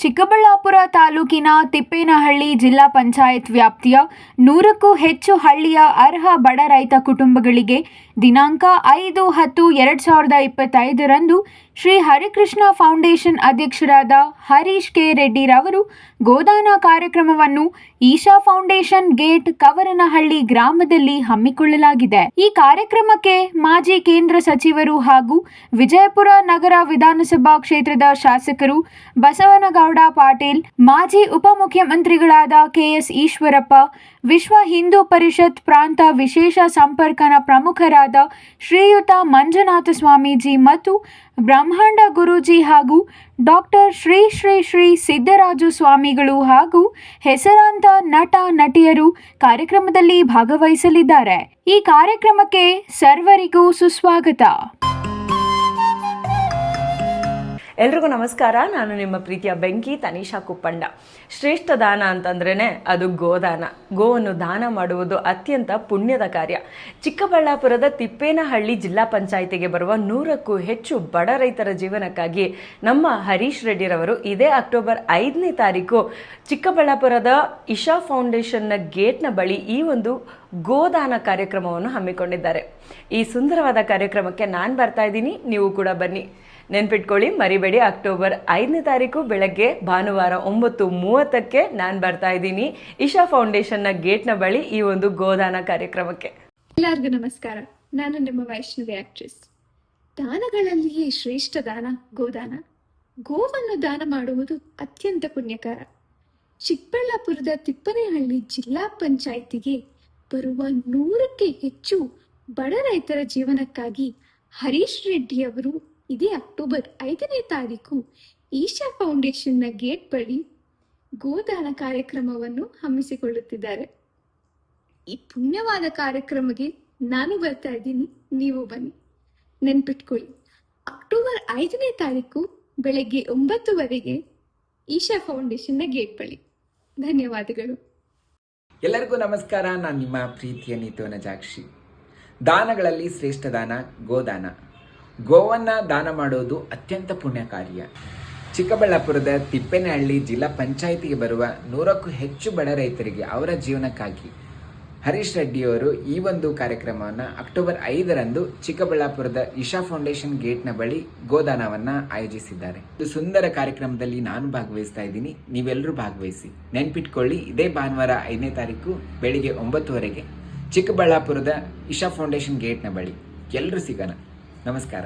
ಚಿಕ್ಕಬಳ್ಳಾಪುರ ತಾಲೂಕಿನ ತಿಪ್ಪೇನಹಳ್ಳಿ ಜಿಲ್ಲಾ ಪಂಚಾಯತ್ ವ್ಯಾಪ್ತಿಯ ನೂರಕ್ಕೂ ಹೆಚ್ಚು ಹಳ್ಳಿಯ ಅರ್ಹ ಬಡ ರೈತ ಕುಟುಂಬಗಳಿಗೆ ದಿನಾಂಕ ಐದು ಹತ್ತು ಎರಡು ಸಾವಿರದ ಇಪ್ಪತ್ತೈದರಂದು ಶ್ರೀ ಹರಿಕೃಷ್ಣ ಫೌಂಡೇಶನ್ ಅಧ್ಯಕ್ಷರಾದ ಹರೀಶ್ ಕೆ ರೆಡ್ಡಿರವರು ಗೋದಾನ ಕಾರ್ಯಕ್ರಮವನ್ನು ಈಶಾ ಫೌಂಡೇಶನ್ ಗೇಟ್ ಕವರನಹಳ್ಳಿ ಗ್ರಾಮದಲ್ಲಿ ಹಮ್ಮಿಕೊಳ್ಳಲಾಗಿದೆ. ಈ ಕಾರ್ಯಕ್ರಮಕ್ಕೆ ಮಾಜಿ ಕೇಂದ್ರ ಸಚಿವರು ಹಾಗೂ ವಿಜಯಪುರ ನಗರ ವಿಧಾನಸಭಾ ಕ್ಷೇತ್ರದ ಶಾಸಕರು ಬಸವನಗೌಡ ಪಾಟೀಲ್, ಮಾಜಿ ಉಪಮುಖ್ಯಮಂತ್ರಿಗಳಾದ ಕೆಎಸ್ ಈಶ್ವರಪ್ಪ, ವಿಶ್ವ ಹಿಂದೂ ಪರಿಷತ್ ಪ್ರಾಂತ ವಿಶೇಷ ಸಂಪರ್ಕನ ಪ್ರಮುಖರಾದ ಶ್ರೀಯುತ ಮಂಜುನಾಥ ಸ್ವಾಮೀಜಿ ಮತ್ತು ಬ್ರಹ್ಮಾಂಡ ಗುರೂಜಿ ಹಾಗೂ ಡಾಕ್ಟರ್ ಶ್ರೀ ಶ್ರೀ ಶ್ರೀ ಸಿದ್ದರಾಜು ಸ್ವಾಮಿಗಳು ಹಾಗೂ ಹೆಸರಾಂತ ನಟ ನಟಿಯರು ಕಾರ್ಯಕ್ರಮದಲ್ಲಿ ಭಾಗವಹಿಸಲಿದ್ದಾರೆ. ಈ ಕಾರ್ಯಕ್ರಮಕ್ಕೆ ಸರ್ವರಿಗೂ ಸುಸ್ವಾಗತ. ಎಲ್ರಿಗೂ ನಮಸ್ಕಾರ. ನಾನು ನಿಮ್ಮ ಪ್ರೀತಿಯ ಬೆಂಕಿ ತನಿಷಾ ಕುಪ್ಪಂಡ. ಶ್ರೇಷ್ಠ ದಾನ ಅಂತಂದ್ರೇ ಅದು ಗೋದಾನ. ಗೋವನ್ನು ದಾನ ಮಾಡುವುದು ಅತ್ಯಂತ ಪುಣ್ಯದ ಕಾರ್ಯ. ಚಿಕ್ಕಬಳ್ಳಾಪುರದ ತಿಪ್ಪೇನಹಳ್ಳಿ ಜಿಲ್ಲಾ ಪಂಚಾಯಿತಿಗೆ ಬರುವ ನೂರಕ್ಕೂ ಹೆಚ್ಚು ಬಡ ರೈತರ ಜೀವನಕ್ಕಾಗಿ ನಮ್ಮ ಹರೀಶ್ ರೆಡ್ಡಿರವರು ಇದೇ ಅಕ್ಟೋಬರ್ ಐದನೇ ತಾರೀಕು ಚಿಕ್ಕಬಳ್ಳಾಪುರದ ಇಶಾ ಫೌಂಡೇಶನ್ನ ಗೇಟ್ನ ಬಳಿ ಈ ಒಂದು ಗೋದಾನ ಕಾರ್ಯಕ್ರಮವನ್ನು ಹಮ್ಮಿಕೊಂಡಿದ್ದಾರೆ. ಈ ಸುಂದರವಾದ ಕಾರ್ಯಕ್ರಮಕ್ಕೆ ನಾನು ಬರ್ತಾ ಇದ್ದೀನಿ. ನೀವು ಕೂಡ ಬನ್ನಿ. ನೆನ್ಪಿಟ್ಕೊಳ್ಳಿ, ಮರಿಬೇಡಿ. ಅಕ್ಟೋಬರ್ ಐದನೇ ತಾರೀಕು ಬೆಳಗ್ಗೆ ಭಾನುವಾರ ಒಂಬತ್ತು ಮೂವತ್ತಕ್ಕೆ ನಾನು ಬರ್ತಾ ಇದ್ದೀನಿ. ಇಶಾ ಫೌಂಡೇಶನ್ನ ಗೇಟ್ನ ಬಳಿ ಈ ಒಂದು ಗೋದಾನ ಕಾರ್ಯಕ್ರಮಕ್ಕೆ. ಎಲ್ಲರಿಗೂ ನಮಸ್ಕಾರ. ನಾನು ನಿಮ್ಮ ವೈಷ್ಣವಿ ಆಕ್ಟ್ರೆಸ್ ದಾನಗಳಲ್ಲಿಯೇ ಶ್ರೇಷ್ಠ ದಾನ, ಗೋದಾನ. ಗೋವನ್ನು ದಾನ ಮಾಡುವುದು ಅತ್ಯಂತ ಪುಣ್ಯಕಾರ. ಚಿಕ್ಕಬಳ್ಳಾಪುರದ ತಿಪ್ಪನೇಹಳ್ಳಿ ಜಿಲ್ಲಾ ಪಂಚಾಯಿತಿಗೆ ಬರುವ ನೂರಕ್ಕೆ ಹೆಚ್ಚು ಬಡ ರೈತರ ಜೀವನಕ್ಕಾಗಿ ಹರೀಶ್ ರೆಡ್ಡಿ ಅವರು ಇದೇ ಅಕ್ಟೋಬರ್ ಐದನೇ ತಾರೀಕು ಈಶಾ ಫೌಂಡೇಶನ್ನ ಗೇಟ್ ಬಳಿ ಗೋದಾನ ಕಾರ್ಯಕ್ರಮವನ್ನು ಹಮ್ಮಿಸಿಕೊಳ್ಳುತ್ತಿದ್ದಾರೆ. ಈ ಪುಣ್ಯವಾದ ಕಾರ್ಯಕ್ರಮಕ್ಕೆ ನಾನು ಬರ್ತಾ ಇದ್ದೀನಿ. ನೀವು ಬನ್ನಿ. ನೆನ್ಪಿಟ್ಕೊಳ್ಳಿ. ಅಕ್ಟೋಬರ್ ಐದನೇ ತಾರೀಕು ಬೆಳಗ್ಗೆ ಒಂಬತ್ತುವರೆಗೆ ಈಶಾ ಫೌಂಡೇಶನ್ನ ಗೇಟ್ ಬಳಿ. ಧನ್ಯವಾದಗಳು. ಎಲ್ಲರಿಗೂ ನಮಸ್ಕಾರ. ನಾನು ನಿಮ್ಮ ಪ್ರೀತಿಯ ನೀತುವನ ಜಾಕ್ಷಿ ದಾನಗಳಲ್ಲಿ ಶ್ರೇಷ್ಠ ದಾನ, ಗೋದಾನ. ಗೋವನ್ನು ದಾನ ಮಾಡೋದು ಅತ್ಯಂತ ಪುಣ್ಯ ಕಾರ್ಯ ಚಿಕ್ಕಬಳ್ಳಾಪುರದ ತಿಪ್ಪೇನಹಳ್ಳಿ ಜಿಲ್ಲಾ ಪಂಚಾಯಿತಿಗೆ ಬರುವ ನೂರಕ್ಕೂ ಹೆಚ್ಚು ಬಡ ರೈತರಿಗೆ ಅವರ ಜೀವನಕ್ಕಾಗಿ ಹರೀಶ್ ರೆಡ್ಡಿಯವರು ಈ ಒಂದು ಕಾರ್ಯಕ್ರಮವನ್ನು ಅಕ್ಟೋಬರ್ ಐದರಂದು ಚಿಕ್ಕಬಳ್ಳಾಪುರದ ಇಶಾ ಫೌಂಡೇಶನ್ ಗೇಟ್ನ ಬಳಿ ಗೋದಾನವನ್ನು ಆಯೋಜಿಸಿದ್ದಾರೆ. ಇದು ಸುಂದರ ಕಾರ್ಯಕ್ರಮದಲ್ಲಿ ನಾನು ಭಾಗವಹಿಸ್ತಾ ಇದ್ದೀನಿ. ನೀವೆಲ್ಲರೂ ಭಾಗವಹಿಸಿ. ನೆನ್ಪಿಟ್ಕೊಳ್ಳಿ, ಇದೇ ಭಾನುವಾರ ಐದನೇ ತಾರೀಕು ಬೆಳಿಗ್ಗೆ ಒಂಬತ್ತುವರೆಗೆ ಚಿಕ್ಕಬಳ್ಳಾಪುರದ ಇಶಾ ಫೌಂಡೇಶನ್ ಗೇಟ್ನ ಬಳಿ. ಎಲ್ಲರೂ ಸಿಗೋಣ. ನಮಸ್ಕಾರ.